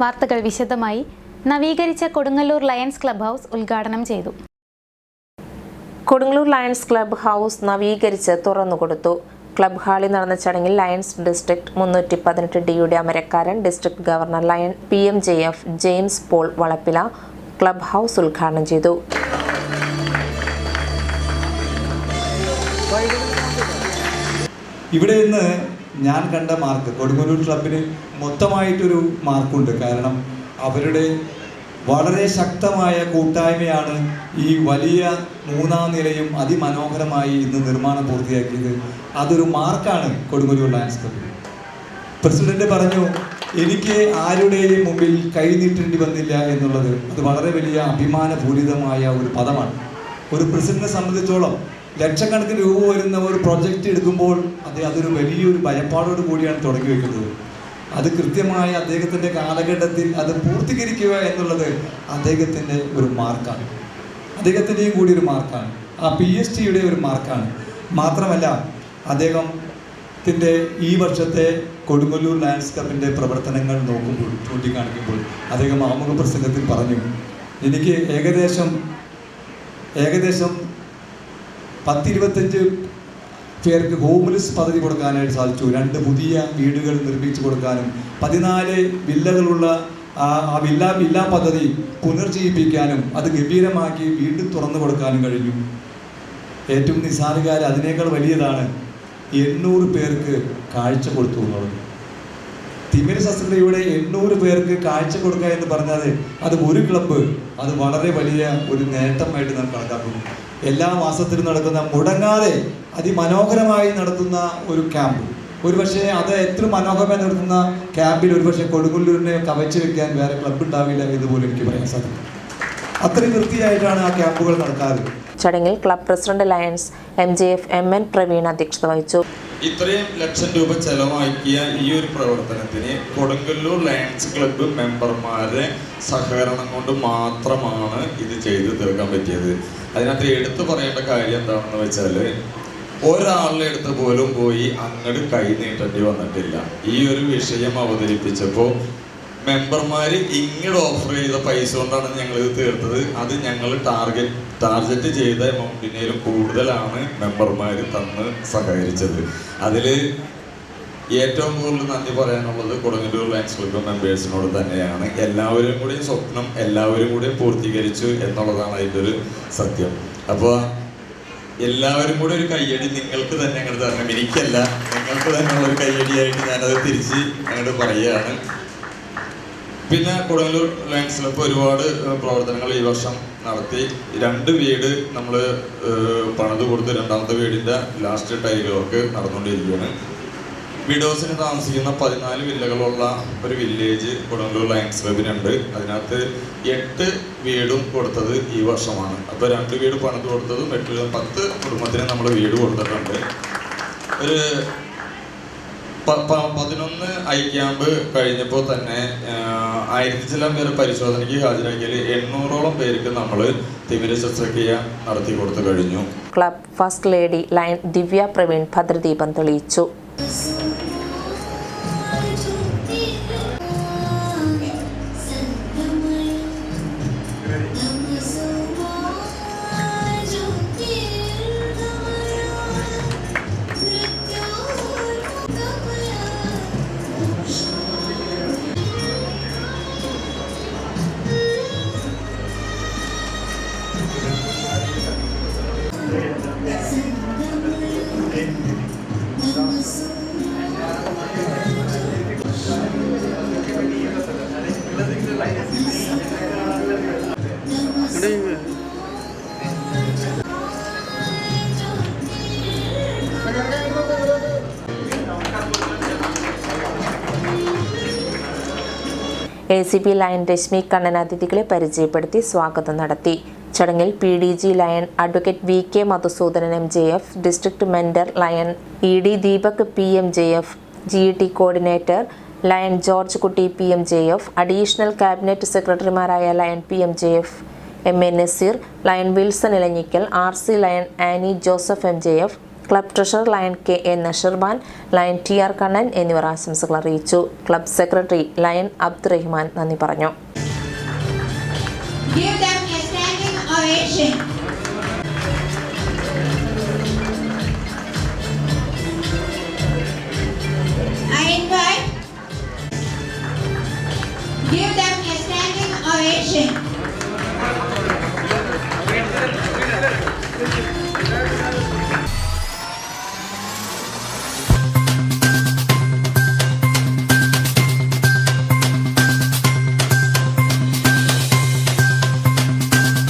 വാർത്തകൾ വിശദമായി നവീകരിച്ച കൊടുങ്ങല്ലൂർ ലയൺസ് ക്ലബ് ഹൗസ് ഉദ്ഘാടനം ചെയ്തു. കൊടുങ്ങല്ലൂർ ലയൺസ് ക്ലബ് ഹൗസ് നവീകരിച്ച് തുറന്നുകൊടുത്തു ക്ലബ് ഹാളിൽ നടന്ന ചടങ്ങിൽ ലയൺസ് ഡിസ്ട്രിക്ട് മുന്നൂറ്റി പതിനെട്ട് ഡിയുടെ അമരക്കാരൻ district governor lion P M J F James Paul Valappila club house ഉദ്ഘാടനം ചെയ്തു. ഇവിടെ നിന്ന് ഞാൻ കണ്ട മാർക്ക് കൊടുങ്ങല്ലൂർ ക്ലബിന് മൊത്തമായിട്ടൊരു മാർക്കുണ്ട്. കാരണം അവരുടെ വളരെ ശക്തമായ കൂട്ടായ്മയാണ് ഈ വലിയ മൂന്നാം നിലയും അതിമനോഹരമായി ഇന്ന് നിർമ്മാണം പൂർത്തിയാക്കിയത്. അതൊരു മാർക്കാണ് കൊടുങ്ങല്ലൂർ ലയൺസ് ക്ലബിന്. പ്രസിഡന്റ് പറഞ്ഞു എനിക്ക് ആരുടെയും മുമ്പിൽ കൈനീട്ടേണ്ടി വന്നില്ല എന്നുള്ളത് അത് വളരെ വലിയ അഭിമാനപൂരിതമായ ഒരു പദമാണ്. ഒരു പ്രസിഡന്റിനെ സംബന്ധിച്ചോളം ലക്ഷക്കണക്കിന് രൂപ വരുന്ന ഒരു പ്രൊജക്റ്റ് എടുക്കുമ്പോൾ അത് അതൊരു വലിയൊരു ഭയപ്പാടോട് കൂടിയാണ് തുടങ്ങി വെക്കുന്നത്. അത് കൃത്യമായി അദ്ദേഹത്തിന്റെ കാലഘട്ടത്തിൽ അത് പൂർത്തീകരിക്കുക എന്നുള്ളത് അദ്ദേഹത്തിന്റെ ഒരു മാർക്കാണ്. അദ്ദേഹത്തിന്റെയും കൂടി ഒരു മാർക്കാണ്. ആ പി എസ് ടിയുടെ ഒരു മാർക്കാണ്. മാത്രമല്ല അദ്ദേഹത്തിന്റെ ഈ വർഷത്തെ കൊടുങ്ങല്ലൂർ ലാൻഡ്സ്കേപ്പിന്റെ പ്രവർത്തനങ്ങൾ നോക്കുമ്പോൾ ചൂണ്ടിക്കാണിക്കുമ്പോൾ അദ്ദേഹം ആമുഖ പ്രസംഗത്തിൽ പറഞ്ഞു എനിക്ക് ഏകദേശം ഏകദേശം പത്തിരുപത്തഞ്ച് പേർക്ക് ഹോംലെസ് പദ്ധതി കൊടുക്കാനായിട്ട് സാധിച്ചു. രണ്ട് പുതിയ വീടുകൾ നിർമ്മിച്ചു കൊടുക്കാനും പതിനാല് വില്ലകളുള്ള ആ വില്ല വില്ല പദ്ധതി പുനർജീവിപ്പിക്കാനും അത് ഗംഭീരമാക്കി വീണ്ടും തുറന്നു കൊടുക്കാനും കഴിഞ്ഞു. ഏറ്റവും നിസ്സാരകാരം അതിനേക്കാൾ വലിയതാണ് എണ്ണൂറ് പേർക്ക് കാഴ്ച കൊടുത്തു എന്നുള്ളത്. തിമിര ശസ്ത്രക്രിയയുടെ എണ്ണൂറ് പേർക്ക് കാഴ്ച കൊടുക്കുക എന്ന് പറഞ്ഞാൽ അത് ഒരു ക്ലബ്ബ് അത് വളരെ വലിയ ഒരു നേട്ടമായിട്ട് നാം കണക്കാക്കുന്നു. എല്ലാ മാസത്തിലും നടക്കുന്ന മുടങ്ങാതെ അതിമനോഹരമായി നടത്തുന്ന ഒരു ക്യാമ്പ്. ഒരുപക്ഷെ അത് എത്ര മനോഹരമായി നടത്തുന്ന ക്യാമ്പിൽ ഒരുപക്ഷെ കൊടുങ്ങല്ലൂരിനെ കവച്ചു വെക്കാൻ വേറെ ക്ലബ്ബ് ഉണ്ടാവില്ല എന്ന് പോലും എനിക്ക് പറയാൻ സാധിക്കും. അത്രയും വൃത്തിയായിട്ടാണ് ആ ക്യാമ്പുകൾ നടക്കാറ് ചടങ്ങിൽ club president alliance M J F M N Praveen അധ്യക്ഷത വഹിച്ചു. ഇത്രയും ലക്ഷം രൂപ ചെലവാക്കിയ ഈ ഒരു പ്രവർത്തനത്തിന് കൊടുങ്ങല്ലൂർ ലയൺസ് ക്ലബ്ബ് മെമ്പർമാരുടെ സഹകരണം കൊണ്ട് മാത്രമാണ് ഇത് ചെയ്തു തീർക്കാൻ പറ്റിയത്. അതിനകത്ത് എടുത്തു പറയേണ്ട കാര്യം എന്താണെന്ന് വെച്ചാൽ ഒരാളുടെ അടുത്ത് പോലും പോയി അങ്ങോട്ട് കൈ നീട്ടേണ്ടി വന്നിട്ടില്ല. ഈ ഒരു വിഷയം അവതരിപ്പിച്ചപ്പോൾ മെമ്പർമാർ ഇങ്ങോട്ട് ഓഫർ ചെയ്ത പൈസ കൊണ്ടാണ് ഞങ്ങൾ ഇത് തീർത്തത്. അത് ഞങ്ങൾ ടാർഗറ്റ് ടാർഗറ്റ് ചെയ്ത എമൗണ്ടിനേലും കൂടുതലാണ് മെമ്പർമാർ തന്ന് സഹകരിച്ചത്. അതിൽ ഏറ്റവും കൂടുതൽ നന്ദി പറയാനുള്ളത് കൊടുങ്ങല്ലൂർ ലയൻസ് ക്ലബ് മെമ്പേഴ്സിനോട് തന്നെയാണ്. എല്ലാവരും കൂടി സ്വപ്നം എല്ലാവരും കൂടി പൂർത്തീകരിച്ചു എന്നുള്ളതാണ് അതിന്റെ ഒരു സത്യം. അപ്പോൾ എല്ലാവരും കൂടി ഒരു കയ്യടി നിങ്ങൾക്ക് തന്നെ അങ്ങോട്ട് തരണം. എനിക്കല്ല നിങ്ങൾക്ക് തന്നെ ഒരു കയ്യടിയായിട്ട് ഞാനത് തിരിച്ച് അങ്ങോട്ട് പറയുകയാണ്. പിന്നെ കൊടുങ്ങല്ലൂർ ലയൻസിൽ ഇപ്പോൾ ഒരുപാട് പ്രവർത്തനങ്ങൾ ഈ വർഷം നടത്തി. രണ്ട് വീട് നമ്മൾ പണിത് കൊടുത്ത് രണ്ടാമത്തെ വീടിന്റെ ലാസ്റ്റ് ടൈൽ വർക്ക് നടന്നുകൊണ്ടിരിക്കുകയാണ്. വിഡോസിന് താമസിക്കുന്ന പതിനാല് വില്ലകളുള്ള ഒരു വില്ലേജ് കൊടുങ്ങല്ലൂർ ലയൻസ് ക്ലബിനുണ്ട് അതിനകത്ത് എട്ട് വീടും കൊടുത്തത് ഈ വർഷമാണ്. അപ്പോൾ രണ്ട് വീട് പണിത് കൊടുത്തതും എട്ട് പത്ത് കുടുംബത്തിന് നമ്മൾ വീട് കൊടുത്തിട്ടുണ്ട്. ഒരു പതിനൊന്ന് ഐ ക്യാമ്പ് കഴിഞ്ഞപ്പോൾ തന്നെ ആയിരത്തി ചില പേര് പരിശോധനയ്ക്ക് ഹാജരാക്കിയാൽ എണ്ണൂറോളം പേർക്ക് നമ്മൾ തിമിര ശസ്ത്രക്രിയ നടത്തി കൊടുത്തു കഴിഞ്ഞു. Club first lady lion Divya Praveen ഭദ്രദീപം തെളിയിച്ചു. A C P lion Rashmi Kannan അതിഥികളെ പരിചയപ്പെടുത്തി സ്വാഗതം നടത്തി. ചടങ്ങിൽ P D G lion advocate V K Madhusudanan M J F district mentor lion E D Deepak P M J F G T coordinator lion George Kutty P M J F additional cabinet സെക്രട്ടറിമാരായ lion P M J F M A Naseer lion Wilson Elanjikkal R C lion Annie Joseph M J F club treasurer lion K A Nasarban lion T R Kannan എന്നിവർ ആശംസകൾ അറിയിച്ചു. Club secretary lion Abdurahiman നന്ദി പറഞ്ഞു. I invite. Give them a standing ovation.